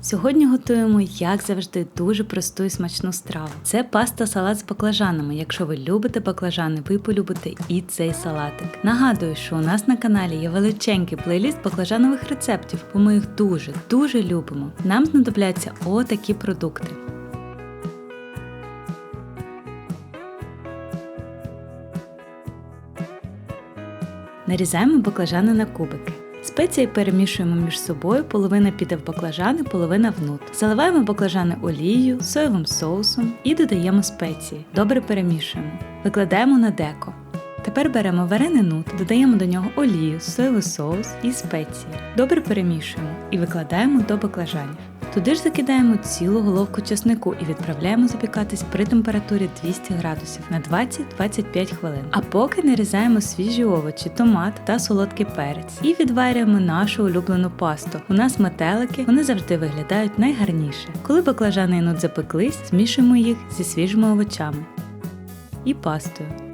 Сьогодні готуємо, як завжди, дуже просту і смачну страву. Це паста салат з баклажанами. Якщо ви любите баклажани, ви полюбите і цей салатик. Нагадую, що у нас на каналі є величенький плейліст баклажанових рецептів, бо ми їх дуже дуже любимо. Нам знадобляться отакі продукти. Нарізаємо баклажани на кубики. Спеції перемішуємо між собою, половина піде в баклажани, половина в нут. Заливаємо баклажани олією, соєвим соусом і додаємо спеції. Добре перемішуємо. Викладаємо на деко. Тепер беремо варений нут, додаємо до нього олію, соєвий соус і спеції. Добре перемішуємо і викладаємо до баклажанів. Туди ж закидаємо цілу головку чеснику і відправляємо запікатись при температурі 200 градусів на 20-25 хвилин. А поки нарізаємо свіжі овочі, томат та солодкий перець і відварюємо нашу улюблену пасту. У нас метелики, вони завжди виглядають найгарніше. Коли баклажани і нут запеклись, змішуємо їх зі свіжими овочами і пастою.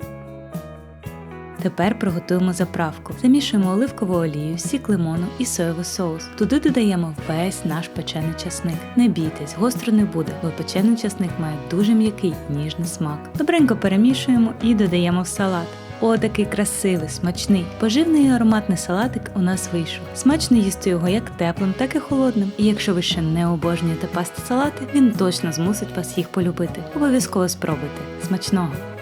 Тепер приготуємо заправку. Замішуємо оливкову олію, сік лимону і соєвий соус. Туди додаємо весь наш печений часник. Не бійтесь, гостро не буде, бо печений часник має дуже м'який ніжний смак. Добренько перемішуємо і додаємо в салат. О, такий красивий, смачний, поживний і ароматний салатик у нас вийшов. Смачно їсти його як теплим, так і холодним. І якщо ви ще не обожнюєте пасти салати, він точно змусить вас їх полюбити. Обов'язково спробуйте. Смачного!